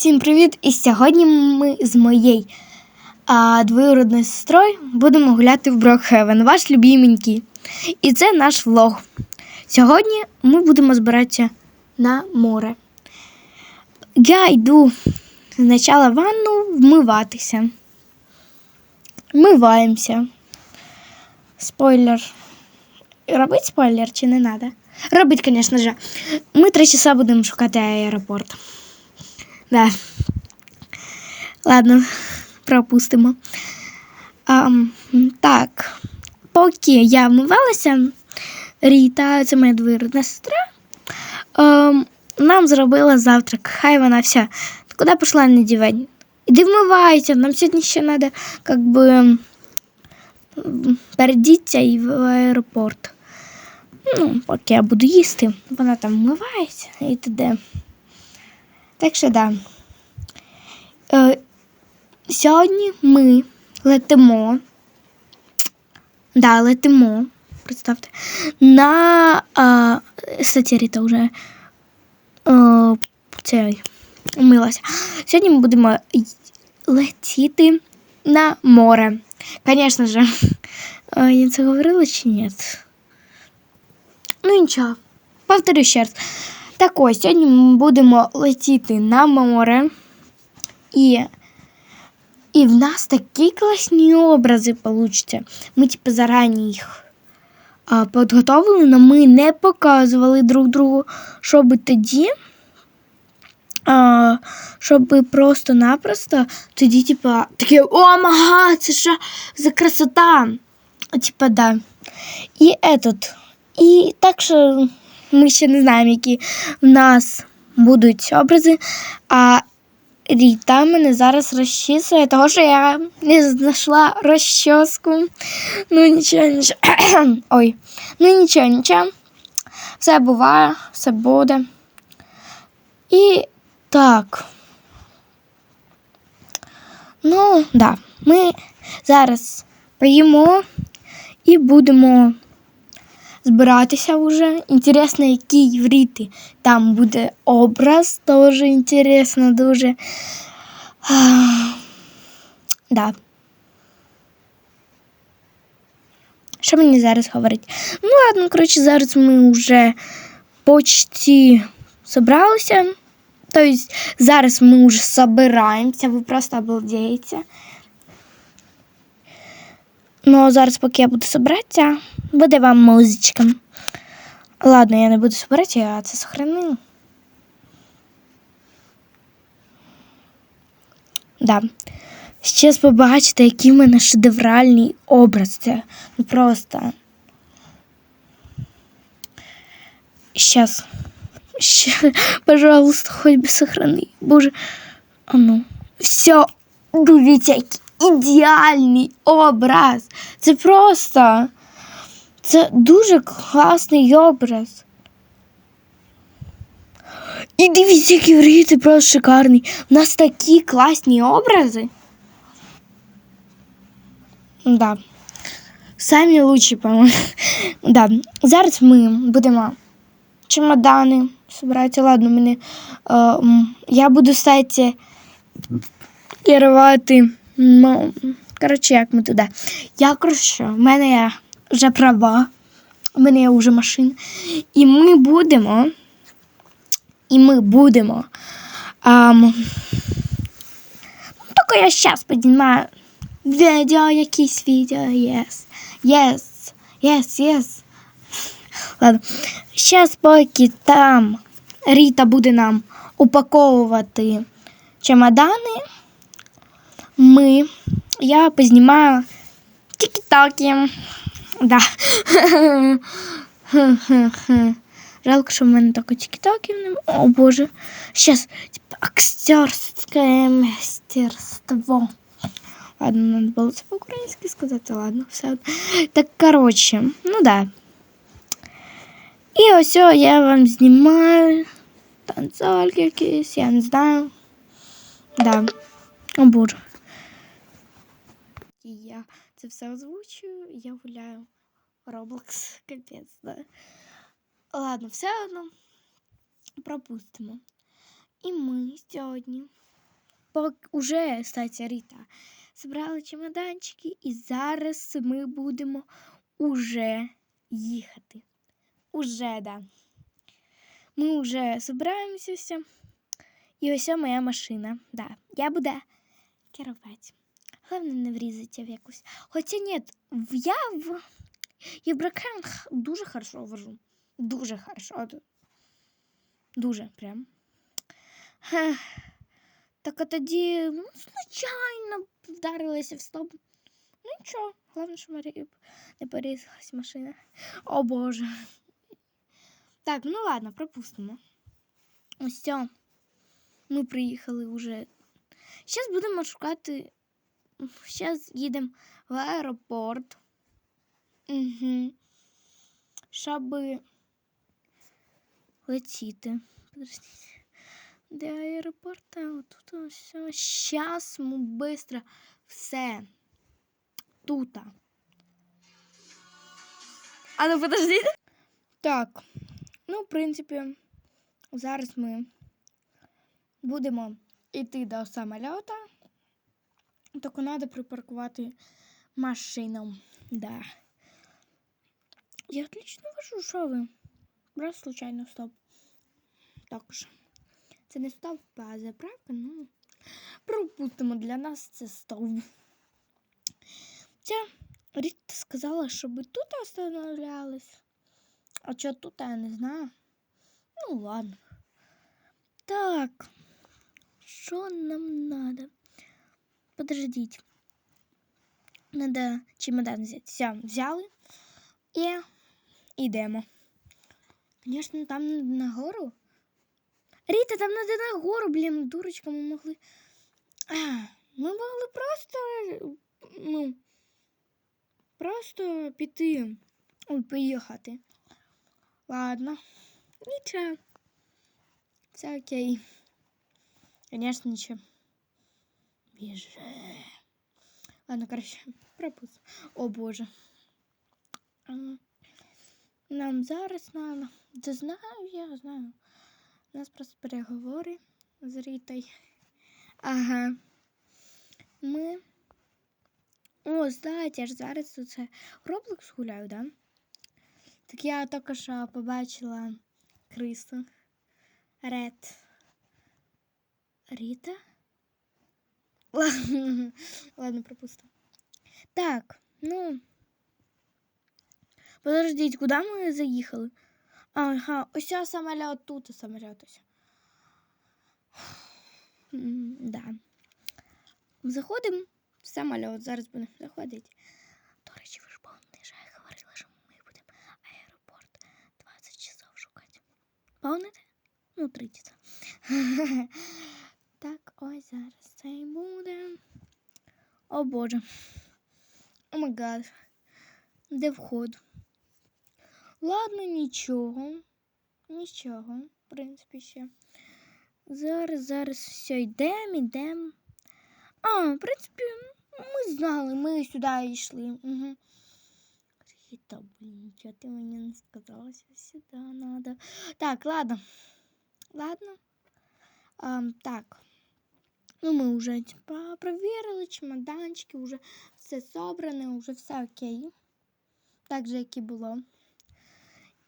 Всім привіт! І сьогодні ми з моєю а, двоюродною сестрою будемо гуляти в Брокхевен, ваш любименький. І це наш влог. Сьогодні ми будемо збиратися на море. Я йду спочатку ванну вмиватися. Вмиваємося. Спойлер. Робить спойлер чи не треба? Робить, звісно ж. Ми три часа будемо шукати аеропорт. Да. Ладно, пропустимо. А, так, поки я вмивалася, Ріта, це моя двоюродна сестра, а, нам зробила завтрак. Хай вона вся. Куди пішла на диван? Іди вмивайся, нам сьогодні ще треба, как би, передіться і в аеропорт. Ну, поки я буду їсти, вона там вмивається і т.д. Так що да. Е, сьогодні ми летимо. Да, летимо. Представте. На а, сатіріта вже а, цей, умилася. Сьогодні ми будемо летіти на море. Звісно ж, я це говорила чи ні? Ну нічого. Повторю ще раз. Так ось, сьогодні ми будемо летіти на море. І, і в нас такі класні образи получаться. Ми, типу, зарані їх а, підготовили, але ми не показували друг другу, щоб тоді. А, щоб просто-напросто тоді, типа, таке, о мага, це що за красота. Типа, да. І этот. І так що ми ще не знаємо, які в нас будуть образи. А Ріта мене зараз розчісує, того що я не знайшла розчоску. Ну нічого, нічого. Ой. Ну нічого, нічого. Все буває, все буде. І так. Ну, да. Ми зараз поїмо і будемо збиратися вже. Інтересно, який в Ріти там буде образ. Теж інтересно дуже. Ах, Да. Що мені зараз говорить? Ну, ладно, коротше, зараз ми вже почти зібралися. Тобто зараз ми вже збираємося, ви просто обалдієте. Ну, а зараз, поки я буду збиратися, буде вам музичка. Ладно, я не буду збиратися, я це сохранила. Да. Зараз побачите, який в мене шедевральний образ. Це просто. Сейчас. Щас. Пожалуйста, хоть бы сохрани. Боже. А ну. Все. Дивіться, який ідеальний образ. Це просто. Це дуже класний образ. І дивіться, який в Ріти просто шикарний. У нас такі класні образи. Да. Самі лучші, по-моєму. Да. Зараз ми будемо чемодани збирати. Ладно, мене, е, я буду стати і рвати. Ну, коротше, як ми туди. Я коротше, в мене є вже права, в мене є вже машина. І ми будемо. І ми будемо. Ам, тільки я зараз піднімаю відео, якісь відео, yes. Yes, yes, yes. Ладно. Зараз поки там Ріта буде нам упаковувати чемодани, ми, я познімаю тік-токи. Да. Жалко, що в мене тільки тік-токів немає. О боже. Сейчас типа, актерське мастерство. Ладно, надо було це по-українськи сказати, ладно, все. Так, коротше, ну да. І ось о, я вам знімаю танцольки якісь, я не знаю. Да. О боже. І я це все озвучую, я гуляю Roblox, капець, да. Ладно, все одно пропустимо. І ми сьогодні пок... кстати, Ріта, збирали чемоданчики, і зараз ми будемо уже їхати. Уже, да. Ми вже збираємося. І ось моя машина. Да. Я буду керувати. Головне не врізатися в якусь. Хоча ні, я в Єврокран дуже хорошо вожу. Дуже хорошо. Дуже прям. Так а тоді ну, случайно вдарилася в стоп. Ну нічого, головне, що Марія не порізалась машина. О Боже. Так, ну ладно, пропустимо. Ось все. Ми приїхали вже. Зараз будемо шукати. Зараз їдемо в аеропорт. Угу. Щоб летіти. Подождіть. Де аеропорт? А, отут все. Зараз ми швидко все. Тут. А ну подождіть. Так. Ну, в принципі, зараз ми будемо йти до самоліта. Тільки треба припаркувати машину. Да. Я отлично вожу, що ви? Раз случайно стоп. Також. Це не стоп, а заправка, ну. Пропустимо для нас це стоп. Ця Ріта сказала, щоб тут остановлялись. А що тут, я не знаю. Ну ладно. Так. Що нам надо? Подождіть. Надо чемодан взяти. Все, взяли. І йдемо. Звісно, там на гору. Ріта, там надо на гору, блін, дурочка, ми могли. А, ми могли просто. Ну, просто піти. Ой, поїхати. Ладно. Нічого. Все окей. Конечно, нічого. Біже. Ладно, короче, пропуск. О боже. Нам зараз надо. Да знаю, я знаю. У нас просто переговори з Рітою. Ага. Ми. О, знаєте, я ж зараз тут це Roblox гуляю, да? Так я тільки що побачила крису. Ред. Ріта? Ладно, ладно, пропустим. Так, ну. Подождіть, куди ми заїхали? Ага, ось ця самоліт тут самоліт ось. Да. Заходимо в самоліт, зараз будемо заходити. До речі, ви ж помните, я говорила, що ми будемо аеропорт 20 часов шукати. Помните? Ну, 30. Так, ось зараз це і буде. О боже. О май гад. Де вход? Ладно, нічого. Нічого, в принципі, ще. Зараз, зараз все йдемо, йдемо. А, в принципі, ми знали, ми сюди йшли. Угу. Рита, блін, чого ти мені не сказала, що сюди надо. Так, ладно. Ладно. А, так. Ну, ми вже типа, провірили чемоданчики, вже все собране, вже все окей. Так же, як і було.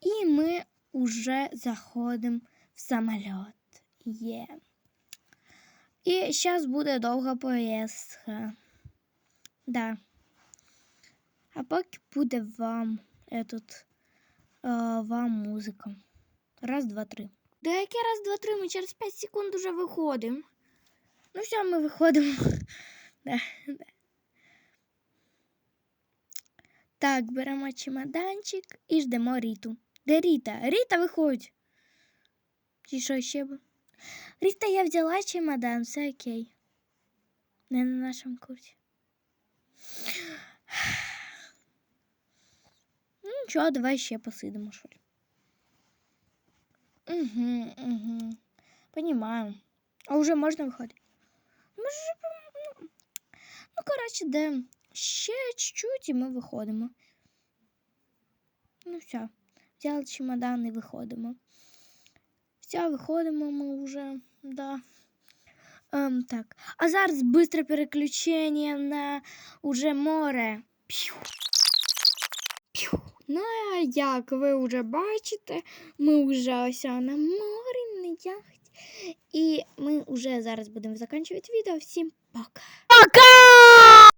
І ми вже заходимо в самоліт. Є. І зараз буде довга поїздка. Да. А поки буде вам этот, а, вам музика. Раз, два, три. Да яке раз, два, три, ми через 5 секунд уже виходимо. Ну все, ми виходимо. да, да. Так, беремо чемоданчик і ждемо Ріту. Де Ріта? Ріта, виходь. Чи що ще? б? Ріта, я взяла чемодан, все окей. Не на нашому курсі. Ну, нічого, давай ще посидимо, що ли. Угу, угу. Понимаю. А уже можна виходити? Ну, коротше, де ще чуть-чуть і ми виходимо. Ну, все. Взяли чемодан і виходимо. Все, виходимо ми вже, да. Ем, так. А зараз бистре переключення на уже море. П'ю. П'ю. Ну, як ви вже бачите, ми вже ось на морі на яхті. І ми вже зараз будемо закінчувати відео. Всім пока. Пока!